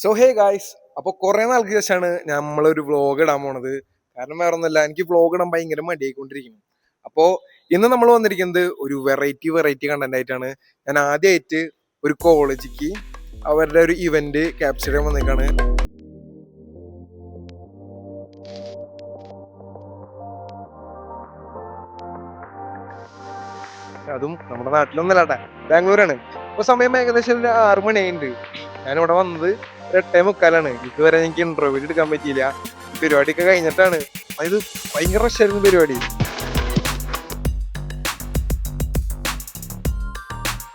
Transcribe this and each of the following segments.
So hey guys അപ്പൊ കുറെ നാൾക്ക് ശേഷമാണ് നമ്മളൊരു വ്ലോഗ് ഇടാൻ പോണത്. കാരണം വേറെ ഒന്നുമില്ല എനിക്ക് വ്ലോഗ് ഇടാൻ ഭയങ്കര മടിയായിക്കൊണ്ടിരിക്കുന്നു. അപ്പോ ഇന്ന് നമ്മൾ വന്നിരിക്കുന്നത് ഒരു വെറൈറ്റി വെറൈറ്റി കണ്ടന്റ് ആയിട്ടാണ്. ഞാൻ ആദ്യമായിട്ട് ഒരു കോളേജിക്ക് അവരുടെ ഒരു ഇവന്റ് ക്യാപ്ചർ ചെയ്യാൻ വന്നേക്കാണ്. അതും നമ്മുടെ നാട്ടിലൊന്നല്ലാട്ടെ ബാംഗ്ലൂരാണ്. ഇപ്പൊ സമയം ഏകദേശം ഒരു ആറു മണിയായിട്ടുണ്ട്. ഞാനിവിടെ വന്നത് ഒരു മുക്കാലാണ്. ഇതുവരെ എനിക്ക് ഇന്റർവ്യൂ എടുക്കാൻ പറ്റിയില്ല. പരിപാടിയൊക്കെ കഴിഞ്ഞിട്ടാണ്. അതായത് ഭയങ്കര റഷായിരുന്നു പരിപാടി.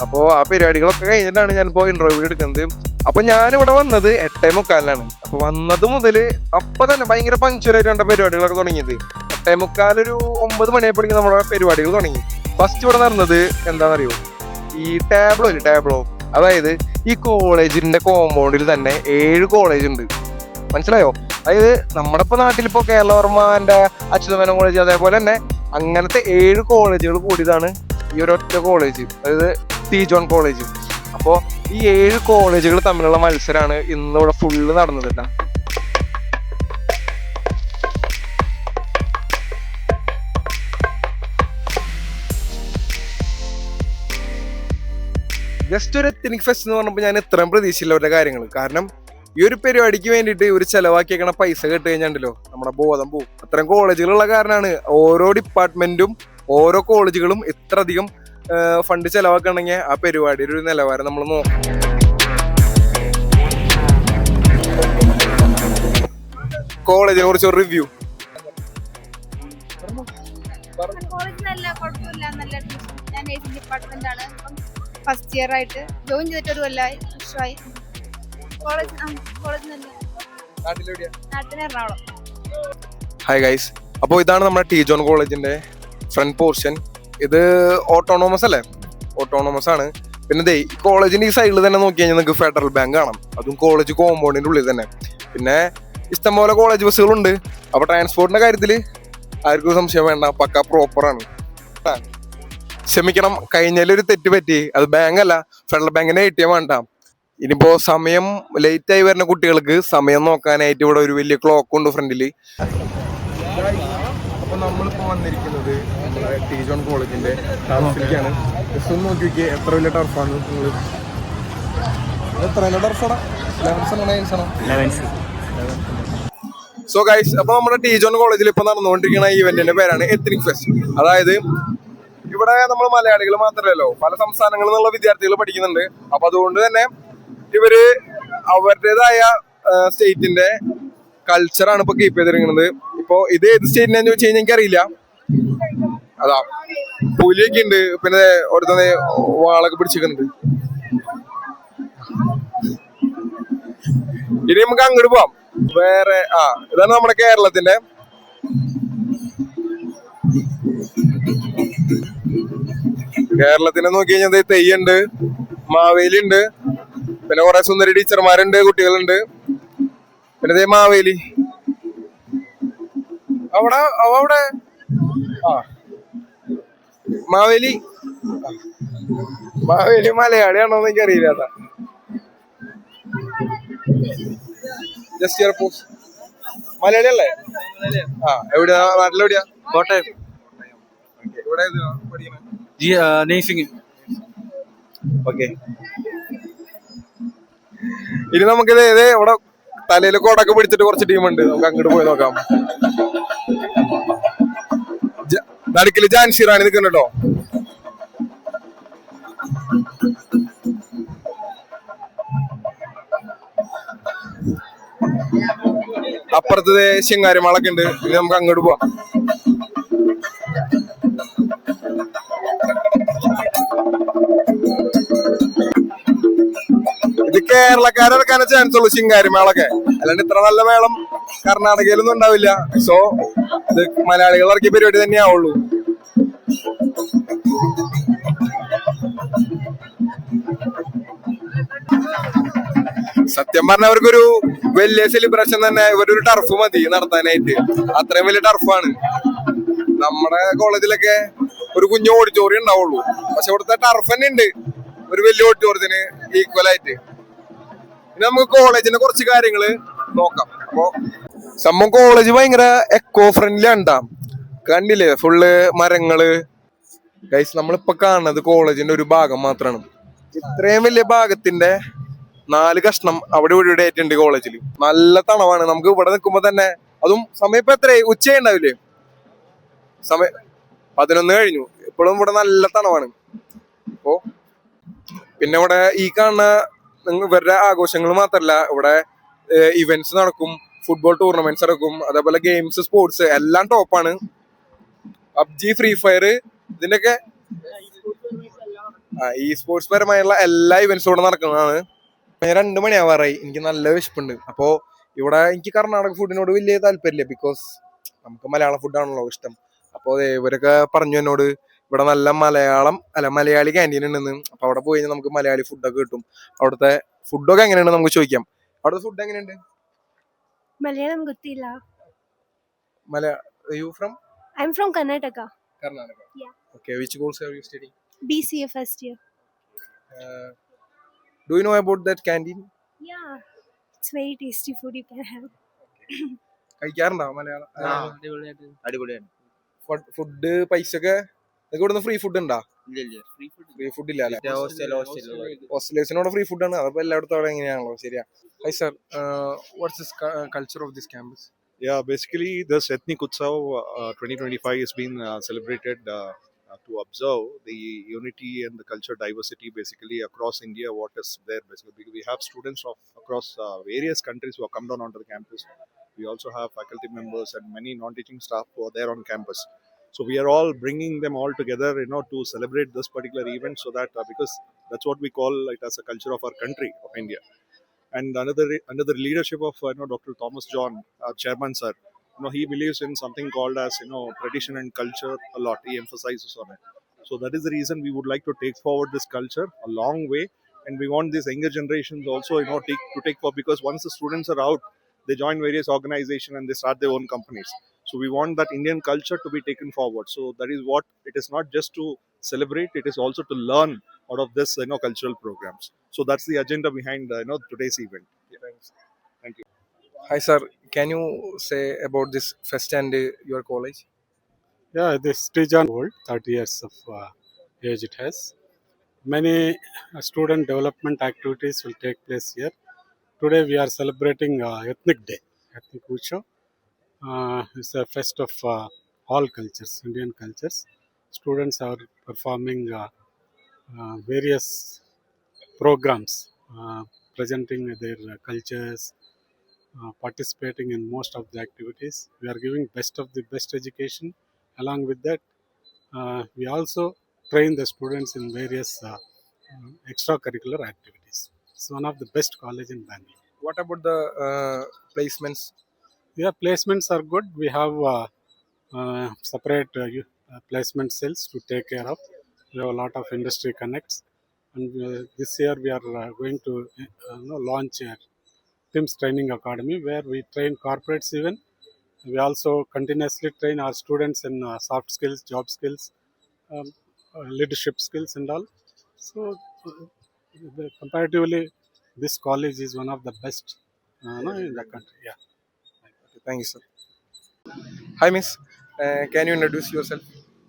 അപ്പോൾ ആ പരിപാടികളൊക്കെ കഴിഞ്ഞിട്ടാണ് ഞാനിപ്പോൾ ഇന്റർവ്യൂ എടുക്കുന്നത്. അപ്പൊ ഞാനിവിടെ വന്നത് എട്ടേ മുക്കാലിലാണ് അപ്പൊ വന്നത് മുതൽ അപ്പൊ തന്നെ ഭയങ്കര പങ്ക്ചറായിട്ടാണ് പരിപാടികളൊക്കെ തുടങ്ങിയത്. എട്ടേ മുക്കാലൊരു ഒമ്പത് മണിയായപ്പോഴേക്കും നമ്മുടെ പരിപാടികൾ തുടങ്ങി. ഫസ്റ്റ് ഇവിടെ നടന്നത് എന്താണെന്നറിയോ? ഈ ടാബ്ലോ ഇല്ലേ? ടാബ്ലോ. അതായത് ഈ കോളേജിന്റെ കോമ്പൗണ്ടിൽ തന്നെ ഏഴ് കോളേജ് ഉണ്ട്. മനസ്സിലായോ? അതായത് നമ്മുടെ ഇപ്പൊ നാട്ടിലിപ്പോ കേരളവർമ്മന്റെ അച്യുതമേനോൻ കോളേജ് അതേപോലെ തന്നെ അങ്ങനത്തെ ഏഴ് കോളേജുകൾ കൂടിയതാണ് ഈ ഒരൊറ്റ കോളേജ് അതായത് ടി ജോൺ കോളേജ് അപ്പോ ഈ ഏഴ് കോളേജുകൾ തമ്മിലുള്ള മത്സരമാണ് ഇന്നിവിടെ ഫുള്ള് നടന്നത് കേട്ടാ ജസ്റ്റ് ഒരു എത്തനിക് ഫെസ്റ്റ് എന്ന് പറഞ്ഞപ്പോൾ ഞാൻ ഇത്രയും പ്രതീക്ഷയില്ല അവരുടെ കാര്യങ്ങൾ കാരണം ഈ ഒരു പരിപാടിക്ക് വേണ്ടിയിട്ട് ഒരു ചെലവാക്കിയേക്കണ പൈസ കേട്ട് കഴിഞ്ഞാണ്ടല്ലോ നമ്മുടെ ബോധം പോവും. അത്രയും കോളേജുകളുള്ള കാരണമാണ് ഓരോ ഡിപ്പാർട്ട്മെന്റും ഓരോ കോളേജുകളും ഇത്ര അധികം ഫണ്ട് ചെലവാക്കണമെങ്കിൽ ആ പരിപാടിയുടെ ഒരു നിലവാരം നമ്മൾ നോക്കണം. കോളേജിനെ കുറിച്ച് ഒരു റിവ്യൂ കോളേജ് നല്ല കുഴപ്പമില്ല. നല്ല ഞാൻ ഡിപ്പാർട്ട്മെന്റ് ആണ് ഫസ്റ്റ് ഇയർ ആയിട്ട് ജോയിൻ ചെയ്തിട്ട് ഒരു കൊല്ലമായി വർഷമായി. College college Ernakulam. Hi guys അപ്പോൾ ഇതാണ് നമ്മുടെ ടി ജോൺ കോളേജിന്റെ ഫ്രണ്ട് പോർഷൻ ഇത് ഓട്ടോണോമസ് അല്ലേ? ഓട്ടോണോമസ് ആണ്. പിന്നെ ദേ ഈ കോളേജിന്റെ ഈ സൈഡിൽ തന്നെ നോക്കി കഴിഞ്ഞാൽ നിങ്ങൾക്ക് ഫെഡറൽ ബാങ്ക് കാണാം. അതും കോളേജ് കോമ്പൗണ്ടിന്റെ ഉള്ളിൽ തന്നെ. പിന്നെ ഇഷ്ടംപോലെ കോളേജ് ബസ്സുകളുണ്ട് അപ്പോൾ ട്രാൻസ്പോർട്ടിന്റെ കാര്യത്തിൽ ആർക്കും സംശയം വേണ്ട. പക്ക പ്രോപ്പർ ആണ്. ആ. ക്ഷമിക്കണം കഴിഞ്ഞാലൊരു തെറ്റ് പറ്റി. അത് ബാങ്ക് അല്ല ഫെഡറൽ ബാങ്കിന്റെ എ ടി എം വേണ്ട ഇനിയിപ്പോ സമയം ലേറ്റ് ആയി വരുന്ന കുട്ടികൾക്ക് സമയം നോക്കാനായിട്ട് ഇവിടെ ഒരു വലിയ ക്ലോക്ക് ഉണ്ട് ഫ്രണ്ടിൽ അപ്പൊ നമ്മളിപ്പോ വന്നിരിക്കുന്നത് നമ്മുടെ ടി ജോൺ കോളേജിന്റെ ടർഫിലേക്കാണ് ജസ്റ്റ് ഒന്ന് നോക്കി നോക്കിയേ എത്ര വലിയ ടർഫാണ് നിങ്ങൾ എത്ര വലിയ ടർഫാണ് ലെവൻസ് ആണോ നയൻസ് ആണോ? സോ ഗൈസ് അപ്പൊ നമ്മുടെ ടി ജോൺ കോളേജിൽ ഇപ്പൊ നടന്നുകൊണ്ടിരിക്കുന്ന ഈവെന്റിന്റെ പേരാണ് എത്നിക് ഫെസ്റ്റ് അതായത് ഇവിടെ നമ്മൾ മലയാളികൾ മാത്രമല്ലല്ലോ. പല സംസ്ഥാനങ്ങളിൽ നിന്നുള്ള വിദ്യാർത്ഥികൾ പഠിക്കുന്നുണ്ട്. അപ്പൊ അതുകൊണ്ട് തന്നെ ഇവർ അവരുടേതായ സ്റ്റേറ്റിന്റെ കൾച്ചറാണ് ഇപ്പൊ കീപ്പ് ചെയ്തിരിക്കുന്നത്. ഇപ്പൊ ഇത് ഏത് സ്റ്റേറ്റിനാന്ന് ചോദിച്ചു കഴിഞ്ഞാൽ എനിക്കറിയില്ല. അതാ. പുലിയൊക്കെ ഉണ്ട്. പിന്നെ ഒരുത്തന്നെ വാളൊക്കെ പിടിച്ചിരിക്കുന്നുണ്ട്. ഇനി നമുക്ക് അങ്ങോട്ട് പോവാം. വേറെ ആ ഇതാണ് നമ്മുടെ കേരളത്തിന്റെ കേരളത്തിനെ നോക്കി കഴിഞ്ഞാൽ തെയ്യുണ്ട് മാവേലി ഉണ്ട് പിന്നെ കുറെ സുന്ദരി ടീച്ചർമാരുണ്ട് കുട്ടികളുണ്ട്. പിന്നെ ദേ മാവേലി. അവിടെ അവിടെ? ആ. മാവേലി. മാവേലി മലയാളിയാണോ എന്ന് എനിക്കറിയില്ല ജസ്റ്റ് മലയാളി അല്ലേ ആ എവിടെയാ? നാട്ടിലെവിടെയാ? കോട്ടയം. ഇവിടെ പഠിക്കണേ ജി നേഴ്സിംഗ്. ഓക്കെ ഇനി നമുക്കിത് ഏതേ ഇവിടെ തലയിൽ കോടൊക്കെ പിടിച്ചിട്ട് കുറച്ച് ടീമുണ്ട് നമുക്ക് അങ്ങോട്ട് പോയി നോക്കാം. നടുക്കിൽ ജാൻഷീറാണ് നിൽക്കുന്നുണ്ടോ അപ്പുറത്ത് ദേശ്യം ശിങ്കാരിമാളൊക്കെ ഉണ്ട്. ഇനി നമുക്ക് അങ്ങോട്ട് പോവാം. ഇത് കേരളക്കാരിറക്കാനേ ചാൻസ് ഉള്ളൂ ശിങ്കാരി മേളൊക്കെ അല്ലാണ്ട് ഇത്ര നല്ല മേളം കർണാടകയിലൊന്നും ഉണ്ടാവില്ല. സോ ഇത് മലയാളികൾ ഇറക്കിയ പരിപാടി തന്നെയാവുള്ളൂ സത്യം പറഞ്ഞ അവർക്കൊരു വലിയ സെലിബ്രേഷൻ തന്നെ ഇവരൊരു ടർഫ് മതി നടത്താനായിട്ട്. അത്രയും വലിയ ടർഫാണ് നമ്മുടെ കോളേജിലൊക്കെ ഒരു കുഞ്ഞു ഓഡിറ്റോറിയം ഉണ്ടാവുള്ളൂ. പക്ഷെ ഇവിടുത്തെ ടർഫ് തന്നെ ഉണ്ട്. ഒരു വലിയ ഓഡിറ്റോറിയത്തിന് ഈക്വൽ ആയിട്ട്. നമുക്ക് കോളേജിന്റെ കുറച്ച് കാര്യങ്ങൾ നോക്കാം. അപ്പൊ സംഭവം കോളേജ് ഭയങ്കര എക്കോ ഫ്രണ്ട്ലി ഉണ്ടാം. കണ്ടില്ലേ? ഫുള്ള് മരങ്ങൾ. ഗൈസ് നമ്മളിപ്പോ കാണുന്നത് കോളേജിന്റെ ഒരു ഭാഗം മാത്രമാണ് ഇത്രയും വലിയ ഭാഗത്തിന്റെ നാല് കഷ്ണം അവിടെ ഇവിടെ ആയിട്ടുണ്ട് കോളേജിൽ നല്ല തണവാണ്. നമുക്ക് ഇവിടെ നിൽക്കുമ്പോ തന്നെ അതും സമയം ഇപ്പൊ എത്രയായി? ഉച്ചയുണ്ടാവില്ലേ? സമയം പതിനൊന്ന് കഴിഞ്ഞു. ഇപ്പോഴും ഇവിടെ നല്ല തണവാണ്. അപ്പോ പിന്നെ ഇവിടെ ഈ കാണുന്ന ഇവരുടെ ആഘോഷങ്ങൾ മാത്രല്ല ഇവിടെ ഇവന്റ്സ് നടക്കും ഫുട്ബോൾ ടൂർണമെന്റ്സ് നടക്കും അതേപോലെ ഗെയിംസ് സ്പോർട്സ് എല്ലാം ടോപ്പാണ് പബ്ജി ഫ്രീ ഫയർ ഇതിന്റെയൊക്കെ ഈ സ്പോർട്സ് പരമായുള്ള എല്ലാ ഇവന്റ്സും ഇവിടെ നടക്കുന്നതാണ്. രണ്ടു രണ്ട് മണിയാവാറായി. എനിക്ക് നല്ല വിശപ്പുണ്ട്. അപ്പോ ഇവിടെ എനിക്ക് കർണാടക ഫുഡിനോട് വലിയ താല്പര്യമില്ല ബിക്കോസ് നമുക്ക് മലയാള ഫുഡാണല്ലോ ഇഷ്ടം. അപ്പോൾ ഇവരൊക്കെ പറഞ്ഞു എന്നോട് ഇവിടെ നല്ല മലയാളം അല്ല മലയാളി ക്യാൻറ്റീൻ ഉണ്ടെന്ന് അപ്പൊ അവിടെ പോയി കഴിഞ്ഞാൽ നമുക്ക് മലയാളി ഫുഡൊക്കെ കിട്ടും അവിടുത്തെ ഫുഡൊക്കെ എങ്ങനെയുണ്ട് നമുക്ക് ചോദിക്കാം അവിടുത്തെ ഫുഡ് എങ്ങനെയുണ്ട് മലയാളം ಗೊತ್ತಿಲ್ಲ മലയാ you from I am from Karnataka Karnataka Yeah. Okay which course have you study B C A first year do you know about that canteen yeah it's very tasty food you can have കഴിക്കാറുണ്ടോ Malayalam അടിപൊളിയാണ് food പൈസ ഒക്കെ നിങ്ങൾക്ക് ഇവിടുന്ന് free food ഉണ്ടോ ഇല്ല free food free food ഇല്ല അല്ലേ hostel hostel ഹോസ്റ്റലേഴ്സിനോട് free ഫുഡാണ് അതപ്പോ എല്ലായിടത്തും അവിടെ എങ്ങനെയാണല്ലോ ശരിയാ hi sir what's this culture of this campus Yeah, basically, this Ethnic Utsav uh, 2025 has been uh, celebrated uh, uh, to observe the unity and the culture diversity basically across India. What is there basically? Because we have students of across uh, various countries who have come down onto the campus. We also have faculty members and many non-teaching staff who are there on campus. So we are all bringing them all together, you know, to celebrate this particular event. So that uh, because that's what we call it as a culture of our country of India and another the under the leadership of uh, you know Dr. Thomas John, our chairman sir, you know he believes in something called as you know tradition and culture a lot. He emphasizes on it. So that is the reason we would like to take forward this culture a long way, and we want these younger generations also you know take to take for because once the students are out, they join various organizations and they start their own companies. So we want that Indian culture to be taken forward. So that is what it is not just to celebrate; it is also to learn out of this you know cultural programs. So that's the agenda behind uh, you know today's event. Thanks. Thank you. Hi, sir. Can you say about this fest and uh, your college? Yeah, this Tijan old, 30 years of uh, age it has. Many uh, student development activities will take place here. Today we are celebrating uh, Ethnic Day, Ethnic Ucho. Uh, it's a fest of uh, all cultures, Indian cultures. Students are performing uh, various programs, presenting their cultures, uh, participating in most of the activities. We are giving best of the best education along with that uh, we also train the students in various uh, extracurricular activities it's one of the best college in bangalore What about the placements? Yeah placements are good. We have uh, uh, separate uh, uh, placement cells to take care of. We have a lot of industry connects. And uh, this year we are uh, going to launch a TIMS training academy where we train corporates even. We also continuously train our students in soft skills job skills um, leadership skills and all. So comparatively this college is one of the best uh, no, in the country. Yeah Thank you, sir. Hi, miss. Uh, can you introduce yourself?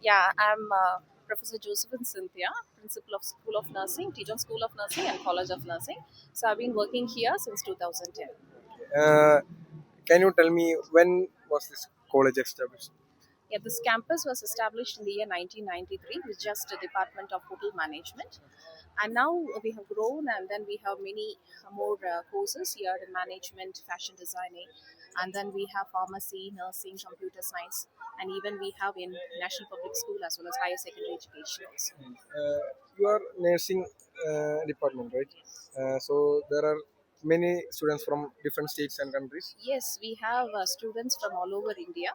Yeah, I'm uh, Professor Josephine Cynthia, Principal of School of Nursing, Tejon School of Nursing and College of Nursing. So I've been working here since 2010. Uh, can you tell me when was this college established? Yeah, this campus was established in the year 1993 with just a Department of Hotel Management. And now we have grown and then we have many more uh, courses here in management, fashion designing, and then we have pharmacy, nursing, computer science, and even we have in National Public School as well as higher secondary education also. Uh, you are nursing uh, department, right? Uh, so there are many students from different states and countries. Yes, we have uh, students from all over India,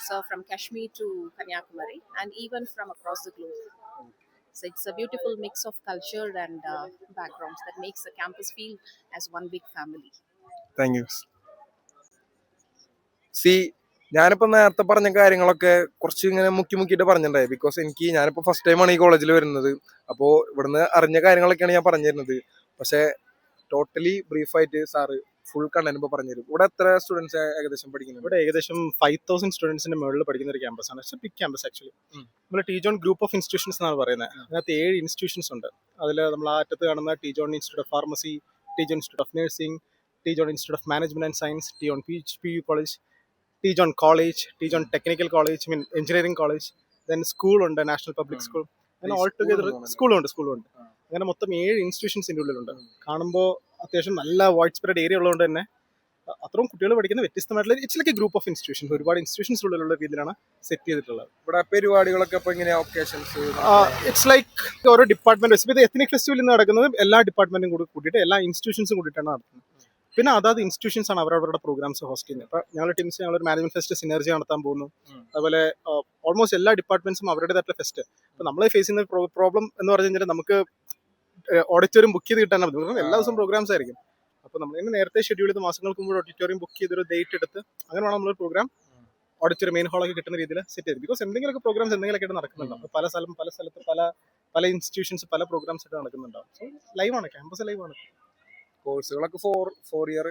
so from Kashmir to Kanyakumari, and even from across the globe. So it's a beautiful mix of culture and uh, backgrounds that makes the campus feel as one big family. Thank you see ഞാനിപ്പോൾ നേരത്തെ പറഞ്ഞ കാര്യങ്ങളൊക്കെ കുറച്ച് ഇങ്ങനെ മുക്കി മുക്കിയിട്ട് പറഞ്ഞിട്ടുണ്ടായി because എനിക്ക് ഞാനിപ്പോൾ ഫസ്റ്റ് ടൈമാണ് ഈ കോളേജിൽ വരുന്നത് അപ്പോൾ ഇവിടുന്ന് അറിഞ്ഞ കാര്യങ്ങളൊക്കെയാണ് ഞാൻ പറഞ്ഞിരുന്നത് പക്ഷേ ടോട്ടലി ബ്രീഫ് ആയിട്ട് സാറ് ഫുൾ കണ്ടന്റ് ഇപ്പോൾ പറഞ്ഞുതരും. ഇവിടെ എത്ര സ്റ്റുഡൻസ് ഏകദേശം പഠിക്കുന്നത് ഇവിടെ ഏകദേശം ഫൈവ് തൗസൻഡ് സ്റ്റുഡൻസിന്റെ മുകളിൽ പഠിക്കുന്ന ഒരു ക്യാമ്പസ് ആണ്. ബിഗ് ക്യാമ്പസ് ആക്ച്വലി നമ്മൾ T John group of institutions എന്നാണ് പറയുന്നത്. അതിനകത്ത് ഏഴ് ഇൻസ്റ്റിറ്റ്യൂഷൻസ് ഉണ്ട്. അതിൽ നമ്മൾ ആ അറ്റത്ത് കാണുന്ന T John institute of pharmacy T John institute of nursing T John institute of management and science T John P P U college T John college T John technical college mean engineering college then സ്കൂളുണ്ട് national public school അങ്ങനെ all together സ്കൂളും സ്കൂളുണ്ട് സ്കൂളുണ്ട്. അങ്ങനെ മൊത്തം ഏഴ് ഇൻസ്റ്റിറ്റ്യൂഷൻസിന്റെ ഉള്ളിലുണ്ട്. കാണുമ്പോൾ അത്യാവശ്യം നല്ല വൈഡ് സ്പ്രെഡ് ഏരിയ ഉള്ളതുകൊണ്ട് തന്നെ അത്രയും കുട്ടികൾ പഠിക്കുന്ന വ്യത്യസ്തമായിട്ടുള്ള it's like group of institutions ഒരുപാട് ഇൻസ്റ്റിറ്റ്യൂഷൻസ് ഉള്ളിലുള്ള രീതിയിലാണ് സെറ്റ് ചെയ്തിട്ടുള്ളത്. ഇവിടെ പരിപാടികളൊക്കെ ഇപ്പൊ ഇങ്ങനെ ഒക്കേഷൻസ് ഇറ്റ്സ് ലൈക്ക് ഓരോ ഡിപ്പാർട്ട്മെന്റ് വെച്ച്. ഇത് എത്നിക് ഫെസ്റ്റിവൽ ഇന്ന് നടക്കുന്നത് എല്ലാ ഡിപ്പാർട്ട്മെന്റും കൂടി കൂട്ടിയിട്ട് എല്ലാ ഇൻസ്റ്റിറ്റ്യൂഷൻസും കൂടിയിട്ടാണ് നടത്തുന്നത് പിന്നെ അതാത് ഇൻസ്റ്റിറ്റ്യൂഷൻസ് ആണ് അവരവരുടെ പ്രോഗ്രാംസ് ഹോസ്റ്റ് ചെയ്യുന്നത്. ഇപ്പൊ ഞങ്ങളുടെ ടീംസ് ഞങ്ങൾ ഒരു മാനേജ്മെന്റ് ഫെസ്റ്റ് സിനർജി നടത്താൻ പോകുന്നു. അതുപോലെ ഓൾമോസ്റ്റ് എല്ലാ ഡിപ്പാർട്ട്മെന്റ്സും അവരുടേതായിട്ടുള്ള ഫെസ്റ്റ് അപ്പൊ നമ്മൾ ഫേസ് ചെയ്യുന്ന പ്രോബ്ലം എന്ന് പറഞ്ഞു കഴിഞ്ഞാൽ നമുക്ക് ഓഡിറ്റോറിയം ബുക്ക് ചെയ്ത് കിട്ടാൻ പറ്റും എല്ലാ ദിവസവും പ്രോഗ്രാംസ് ആയിരിക്കും. അപ്പൊ നമ്മൾ ഇങ്ങനെ നേരത്തെ ഷെഡ്യൂൾ ചെയ്ത് മാസങ്ങൾക്ക് മുമ്പ് ഓഡിറ്റോറിയം ബുക്ക് ചെയ്തൊരു ഡേറ്റ് എടുത്ത് അങ്ങനെ വേണം നമ്മൾ പ്രോഗ്രാം ഓഡിറ്റോറിയം മെയിൻ ഹാളൊക്കെ കിട്ടുന്ന രീതിയിൽ സെറ്റ് ചെയ്ത്. ബിക്കോസ് എന്തെങ്കിലുമൊക്കെ പ്രോഗ്രാംസ് എന്തെങ്കിലുമൊക്കെ നടക്കുന്നുണ്ട്? നടക്കുന്നുണ്ടാവും പല സ്ഥലം പല സ്ഥലത്ത് പല പല ഇൻസ്റ്റിറ്റ്യൂഷൻസ് പല പ്രോഗ്രാംസ് ആയിട്ട് നടക്കുന്നുണ്ടാവും സോ ലൈവാണ് ക്യാമ്പസ് ലൈവാണ് കോഴ്സുകളൊക്കെ four four year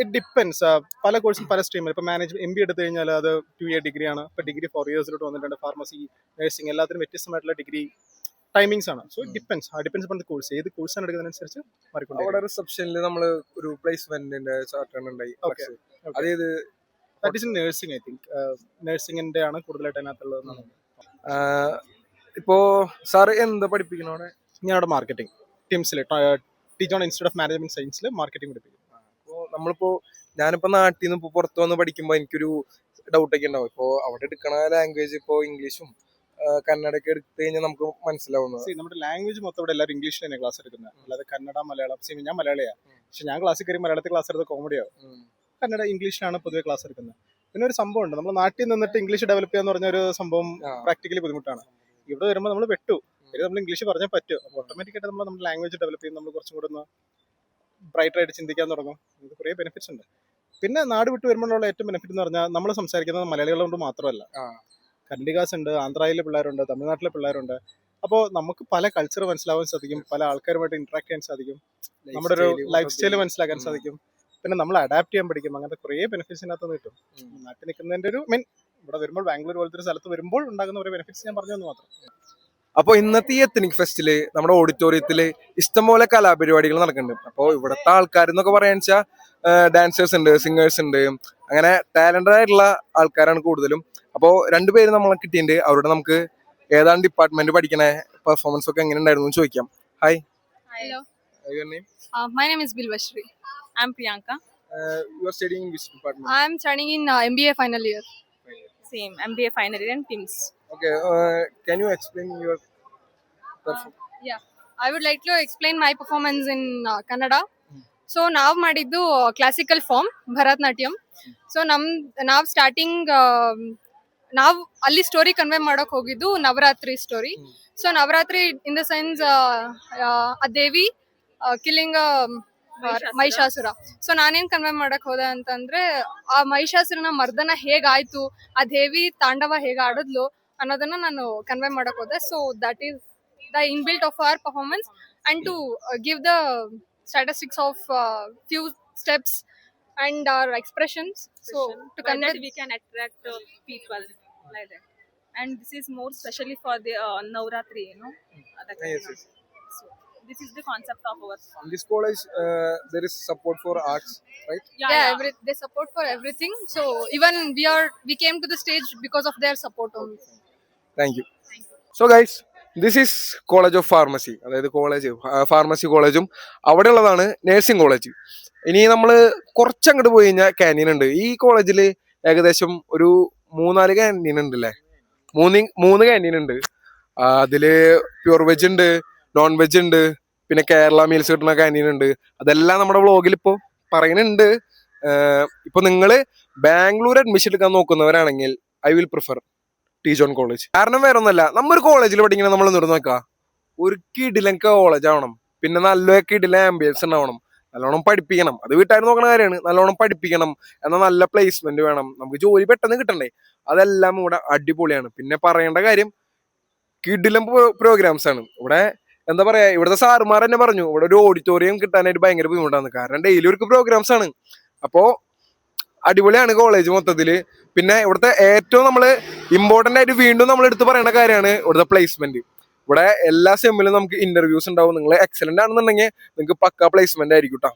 it depends പല കോഴ്സും പല സ്ട്രീമിൽ ഇപ്പൊ മാനേജ് എം ബി എടുത്തു കഴിഞ്ഞാൽ അത് ടു ഇയർ ഡിഗ്രിയാണ് ഇപ്പൊ ഡിഗ്രി ഫോർ ഇയേഴ്സിലോട്ട് വന്നിട്ടുണ്ട്. ഫാർമസി നഴ്സിംഗ് എല്ലാത്തിനും വ്യത്യസ്തമായിട്ടുള്ള ഡിഗ്രി ടൈമിങ്സ് ആണ്. സോ ഇറ്റ് ഡിപ്പെൻസ് ആ ഡിപ്പെൻസ് പണ്ട് കോഴ്സ് ഏത് കോഴ്സാണ് എടുക്കുന്നതനുസരിച്ച് മാറിക്കൊണ്ട് അവിടെ റിസപ്ഷനിൽ നമ്മൾ ഒരു പ്ലേസ്മെന്റിന്റെ ചാർട്ട് ഉണ്ടായി. അതായത്. അതേത്? That is nursing I think നഴ്സിംഗിന്റെ ആണ് കൂടുതലായിട്ട് അതിനകത്തുള്ളത് ഇപ്പോ സാറ് എന്ത് പഠിപ്പിക്കണോ ഞാൻ അവിടെ marketing ടീംസിൽ T John institute of management സയൻസിൽ മാർക്കറ്റിംഗ് പഠിപ്പിക്കും. അപ്പോൾ നമ്മളിപ്പോ ഞാനിപ്പോ നാട്ടിൽ നിന്ന് ഇപ്പോൾ പുറത്ത് വന്ന് പഠിക്കുമ്പോ എനിക്കൊരു ഡൗട്ടൊക്കെ ഉണ്ടാവും. ഇപ്പോ അവിടെ എടുക്കണ ലാംഗ്വേജ് ഇപ്പോ ഇംഗ്ലീഷും കന്നഡയൊക്കെ എടുത്തു കഴിഞ്ഞാൽ നമുക്ക് മനസ്സിലാവുന്നത് നമ്മുടെ ലാംഗ്വേജ് മൊത്തം ഇവിടെ എല്ലാവരും ഇംഗ്ലീഷിൽ തന്നെ ക്ലാസ് എടുക്കുന്നത്. അല്ലാതെ കന്നഡ മലയാളം സി ഞാൻ മലയാളിയാ. പക്ഷെ ഞാൻ ക്ലാസ്സിൽ കയറി മലയാളത്തിൽ ക്ലാസ് എടുത്ത കോമഡിയാവും. കന്നഡ ഇംഗ്ലീഷിലാണ് പൊതുവെ ക്ലാസ് എടുക്കുന്നത്. പിന്നെ ഒരു സംഭവം ഉണ്ട്. നമ്മൾ നാട്ടിൽ നിന്നിട്ട് ഇംഗ്ലീഷ് ഡെവലപ്പ് ചെയ്യാന്ന് പറഞ്ഞ ഒരു സംഭവം പ്രാക്ടിക്കലി ബുദ്ധിമുട്ടാണ്. ഇവിടെ വരുമ്പോൾ നമ്മൾ വെട്ടു. ഇത് നമ്മൾ ഇംഗ്ലീഷ് പറഞ്ഞാൽ പറ്റും. ഓട്ടോമാറ്റിക്കായിട്ട് ഓട്ടോമാറ്റിക് ആയിട്ട് നമ്മൾ നമ്മുടെ ലാംഗ്വേജ് ഡെവലപ്പ് ചെയ്യുന്ന നമ്മൾ കുറച്ചും കൂടെ ഒന്ന് ബ്രൈറ്റർ ആയിട്ട് ചിന്തിക്കാൻ തുടങ്ങും. നമുക്ക് കുറേ ബെനിഫിറ്റ്സ് ഉണ്ട്. പിന്നെ നാട് വിട്ട് വരുമ്പോഴുള്ള ഏറ്റവും ബെനിഫിറ്റ് എന്ന് പറഞ്ഞാൽ നമ്മൾ സംസാരിക്കുന്നത് മലയാളികളുണ്ട് മാത്രമല്ല. കരണ്ടികാസ് ഉണ്ട് ആന്ധ്രയിലെ പിള്ളേരുണ്ട് തമിഴ്നാട്ടിലെ പിള്ളേരുണ്ട്. അപ്പോൾ നമുക്ക് പല കൾച്ചർ മനസ്സിലാവാൻ സാധിക്കും പല ആൾക്കാരുമായിട്ട് ഇന്ററാക്ട് ചെയ്യാൻ സാധിക്കും നമ്മുടെ ഒരു ലൈഫ് സ്റ്റൈൽ മനസ്സിലാക്കാൻ സാധിക്കും. പിന്നെ നമ്മൾ അഡാപ്റ്റ് ചെയ്യാൻ പഠിക്കും അങ്ങനത്തെ കുറേ ബെനിഫിറ്റ്സ് ഇതിനകത്ത് നിന്ന് കിട്ടും. നാട്ടിൽ നിൽക്കുന്നതിന്റെ ഒരു മീൻ ഇവിടെ വരുമ്പോൾ ബാംഗ്ലൂർ പോലത്തെ ഒരു സ്ഥലത്ത് വരുമ്പോൾ ഉണ്ടാകുന്ന ഒരു ബെനിഫിറ്റ്സ് ഞാൻ പറഞ്ഞു മാത്രം. അപ്പോൾ ഇന്നത്തെ ഈ എത്തനിക് ഫെസ്റ്റിൽ നമ്മുടെ ഓഡിറ്റോറിയത്തിൽ ഇഷ്ടംപോലെ കലാപരിപാടികൾ നടക്കുന്നുണ്ട്. അപ്പോൾ ഇവിടുത്തെ ആൾക്കാർ എന്നൊക്കെ പറയാന്ന് വെച്ചാൽ ഡാൻസേഴ്സ് ഉണ്ട് സിംഗേഴ്സ് ഉണ്ട് അങ്ങനെ ടാലന്റഡ് ആയിട്ടുള്ള ആൾക്കാരാണ് കൂടുതലും. അപ്പോൾ രണ്ടുപേര് നമ്മളെ കിട്ടിയിട്ടുണ്ട് അവരോട് നമുക്ക് ഏതാണ് ഡിപ്പാർട്ട്മെന്റ് പഠിക്കണ പെർഫോമൻസ് ഒക്കെ എങ്ങനെ ഉണ്ടായിരുന്നു എന്ന് ചോദിക്കാം Hello. Your name Uh, my name is Bilvashri. I'm Priyanka. You are studying which department I'm studying in uh, MBA final year. Same MBA final year and TIMS. Okay can you explain your I would like to explain my performance in uh, Kannada. So ನಾವು ಮಾಡಿದ್ದು classical form Bharatanatyam so ನಮ್ ನಾವು starting ನಾವು ಅಲ್ಲಿ story convey ಮಾಡಕ್ ಹೋಗಿದ್ದು Navaratri story. So Navaratri in the sense ಆ Devi killing Mahishasura. So ನಾನೇನ್ ಕನ್ವೆ ಮಾಡಕ್ ಹೋದೆ ಅಂತಂದ್ರೆ ಆ ಮಹಿಷಾಸುರನ ಮರ್ದನ ಹೇಗಾಯ್ತು ಆ ದೇವಿ ತಾಂಡವ ಹೇಗ ಆಡಿದ್ಲು ಅನ್ನೋದನ್ನ ನಾನು ಕನ್ವೆ ಮಾಡಕ್ ಹೋದೆ. So that is the inbuilt of our performance and to give the statistics of few steps and our expressions so to convey we can attract we uh, like that. And this is more specially for the uh, Navratri, you know. uh, that kind Yes, of- yes. So this is the concept of our School. In this college, uh, there is support for arts, right? yeah, Every, they support for everything. So even we are we came to the stage because of their support only. Thank you so guys this is college of pharmacy അതായത് college pharmacy കോളേജും അവിടെയുള്ളതാണ് nursing college ഇനി നമ്മൾ കുറച്ചങ്ങോട്ട് പോയി കഴിഞ്ഞാൽ canteen ഉണ്ട് ഈ കോളേജിൽ ഏകദേശം ഒരു മൂന്നാൽ ക്യാന്റീൻ ഉണ്ട് അല്ലേ മൂന്ന് മൂന്ന് ക്യാന്റീൻ ഉണ്ട്. അതിൽ പ്യൂർ വെജ് ഉണ്ട് നോൺ വെജ് ഉണ്ട് പിന്നെ കേരള മീൽസ് കിട്ടുന്ന ക്യാന്റീൻ ഉണ്ട്. അതെല്ലാം നമ്മുടെ വ്ലോഗിൽ ഇപ്പോൾ പറയുന്നുണ്ട്. ഇപ്പൊ നിങ്ങൾ ബാംഗ്ലൂർ അഡ്മിഷൻ എടുക്കാൻ നോക്കുന്നവരാണെങ്കിൽ I will prefer T John college കാരണം വേറെ ഒന്നല്ല നമ്മൊരു കോളേജിൽ പഠിക്കണം നമ്മൾ നിർന്ന് നോക്കുക ഒരു കിടിലൻ കോളേജ് ആവണം. പിന്നെ നല്ല കിടില ആംബിയൻസ് ഉണ്ടാവണം. നല്ലോണം പഠിപ്പിക്കണം. അത് വീട്ടുകാർ നോക്കണ കാര്യമാണ്. നല്ലോണം പഠിപ്പിക്കണം. എന്നാൽ നല്ല പ്ലേസ്മെന്റ് വേണം. നമുക്ക് ജോലി പെട്ടെന്ന് കിട്ടണ്ടേ? അതെല്ലാം ഇവിടെ അടിപൊളിയാണ്. പിന്നെ പറയേണ്ട കാര്യം കിഡിലും പ്രോഗ്രാംസ് ആണ്. ഇവിടെ എന്താ പറയാ ഇവിടുത്തെ സാറുമാർ തന്നെ പറഞ്ഞു ഇവിടെ ഒരു ഓഡിറ്റോറിയം കിട്ടാനായിട്ട് ഭയങ്കര ബുദ്ധിമുട്ടാണ്. കാരണം ഡെയിലി ഒരു പ്രോഗ്രാംസ് ആണ്. അപ്പോ അടിപൊളിയാണ് കോളേജ് മൊത്തത്തിൽ. പിന്നെ ഇവിടുത്തെ ഏറ്റവും നമ്മൾ ഇമ്പോർട്ടന്റ് ആയിട്ട് വീണ്ടും നമ്മൾ എടുത്ത് പറയേണ്ട കാര്യമാണ് ഇവിടുത്തെ പ്ലേസ്മെന്റ് ഇവിടെ എല്ലാ സെമ്മിലും നമുക്ക് ഇന്റർവ്യൂസ് ഉണ്ടാവും. നിങ്ങൾ എക്സലന്റ് ആണെന്നുണ്ടെങ്കിൽ നിങ്ങൾക്ക് പക്ക പ്ലേസ്മെന്റ് ആയിരിക്കും കേട്ടോ